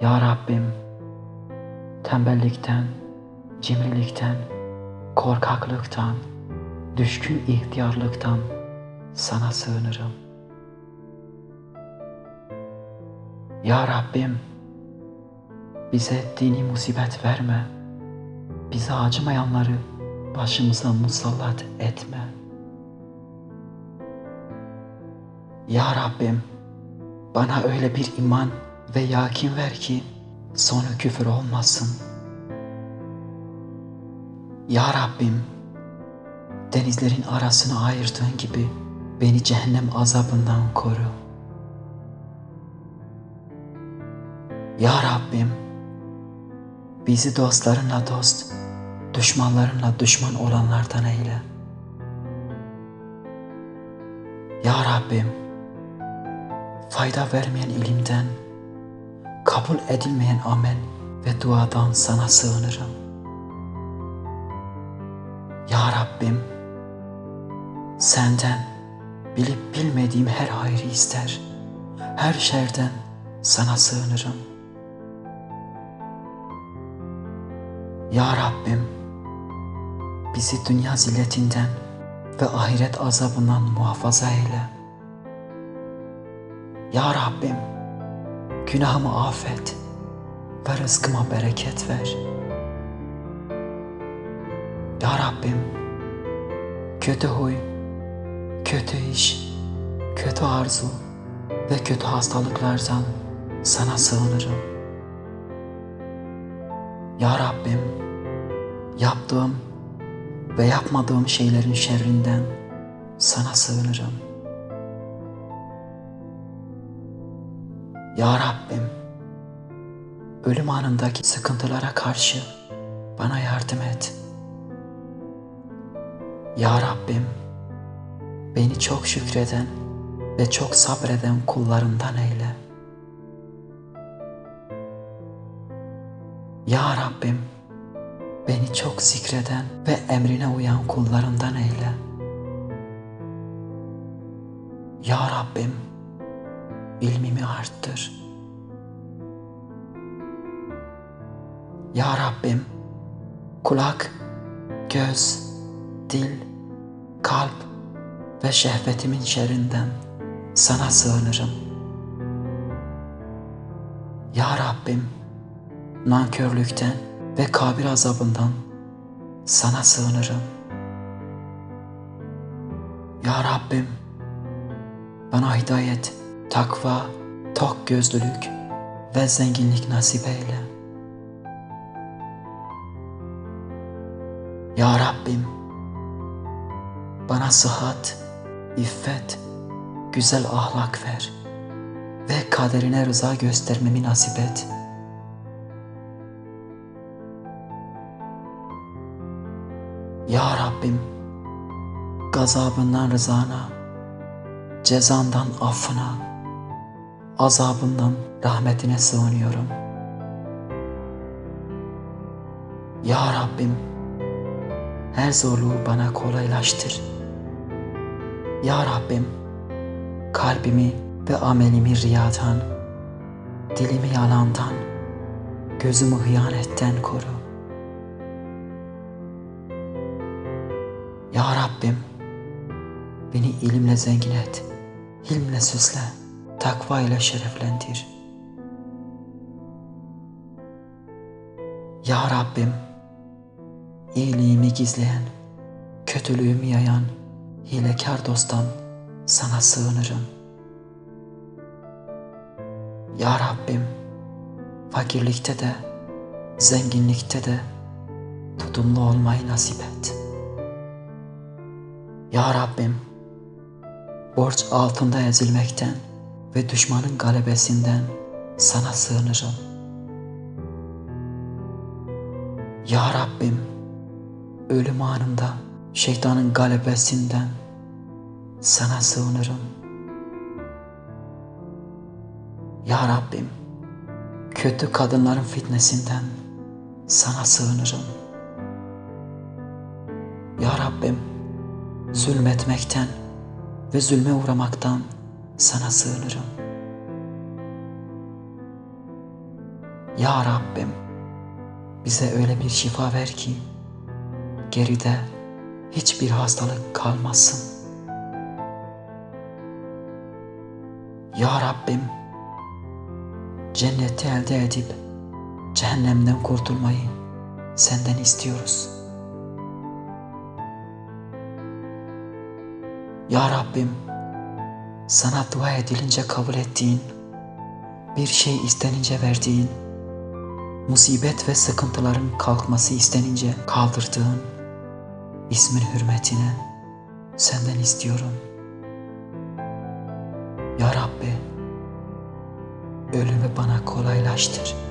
Ya Rabbim, tembellikten, cimrilikten, korkaklıktan, düşkün ihtiyarlıktan sana sığınırım. Ya Rabbim, bize dini musibet verme. Bize acımayanları başımıza musallat etme. Ya Rabbim, bana öyle bir iman ve yakin ver ki sonu küfür olmasın. Ya Rabbim, denizlerin arasını ayırdığın gibi beni cehennem azabından koru. Ya Rabbim, bizi dostlarınla dost, düşmanlarınla düşman olanlardan eyle. Ya Rabbim, fayda vermeyen ilimden, kabul edilmeyen amel ve duadan sana sığınırım. Ya Rabbim, senden bilip bilmediğim her hayrı ister, her şerden sana sığınırım. Ya Rabbim, bizi dünya zilletinden ve ahiret azabından muhafaza eyle. Ya Rabbim, günahımı affet ve rızkıma bereket ver. Ya Rabbim, kötü huy, kötü iş, kötü arzu ve kötü hastalıklardan sana sığınırım. Ya Rabbim, yaptığım ve yapmadığım şeylerin şerrinden sana sığınırım. Ya Rabbim, ölüm anındaki sıkıntılara karşı bana yardım et. Ya Rabbim, beni çok şükreden ve çok sabreden kullarından eyle. Ya Rabbim, beni çok zikreden ve emrine uyan kullarından eyle. Ya Rabbim, ilmimi arttır. Ya Rabbim, kulak, göz, dil, kalp ve şehvetimin şerrinden sana sığınırım. Ya Rabbim, nankörlükten ve kabir azabından sana sığınırım. Ya Rabbim, bana hidayet, takva, tok gözlülük ve zenginlik nasip eyle. Ya Rabbim, bana sıhhat, iffet, güzel ahlak ver ve kaderine rıza göstermemi nasip et.'' Ya Rabbim, gazabından rızana, cezandan affına, azabından rahmetine sığınıyorum. Ya Rabbim, her zorluğu bana kolaylaştır. Ya Rabbim, kalbimi ve amelimi riyadan, dilimi yalandan, gözümü hıyanetten koru. Ya Rabbim, beni ilimle zengin et, hilmle süsle, takva ile şereflendir. Ya Rabbim, iyiliğimi gizleyen, kötülüğümü yayan, hilekar dosttan sana sığınırım. Ya Rabbim, fakirlikte de, zenginlikte de tutumlu olmayı nasip et.'' Ya Rabbim, borç altında ezilmekten ve düşmanın galebesinden sana sığınırım. Ya Rabbim, ölüm anında şeytanın galebesinden sana sığınırım. Ya Rabbim, kötü kadınların fitnesinden sana sığınırım. Ya Rabbim, zulmetmekten ve zulme uğramaktan sana sığınırım. Ya Rabbim bize öyle bir şifa ver ki geride hiçbir hastalık kalmasın. Ya Rabbim cenneti elde edip cehennemden kurtulmayı senden istiyoruz. Ya Rabbim sana dua edilince kabul ettiğin, bir şey istenince verdiğin, musibet ve sıkıntıların kalkması istenince kaldırdığın ismin hürmetine senden istiyorum. Ya Rabbi, ölümü bana kolaylaştır.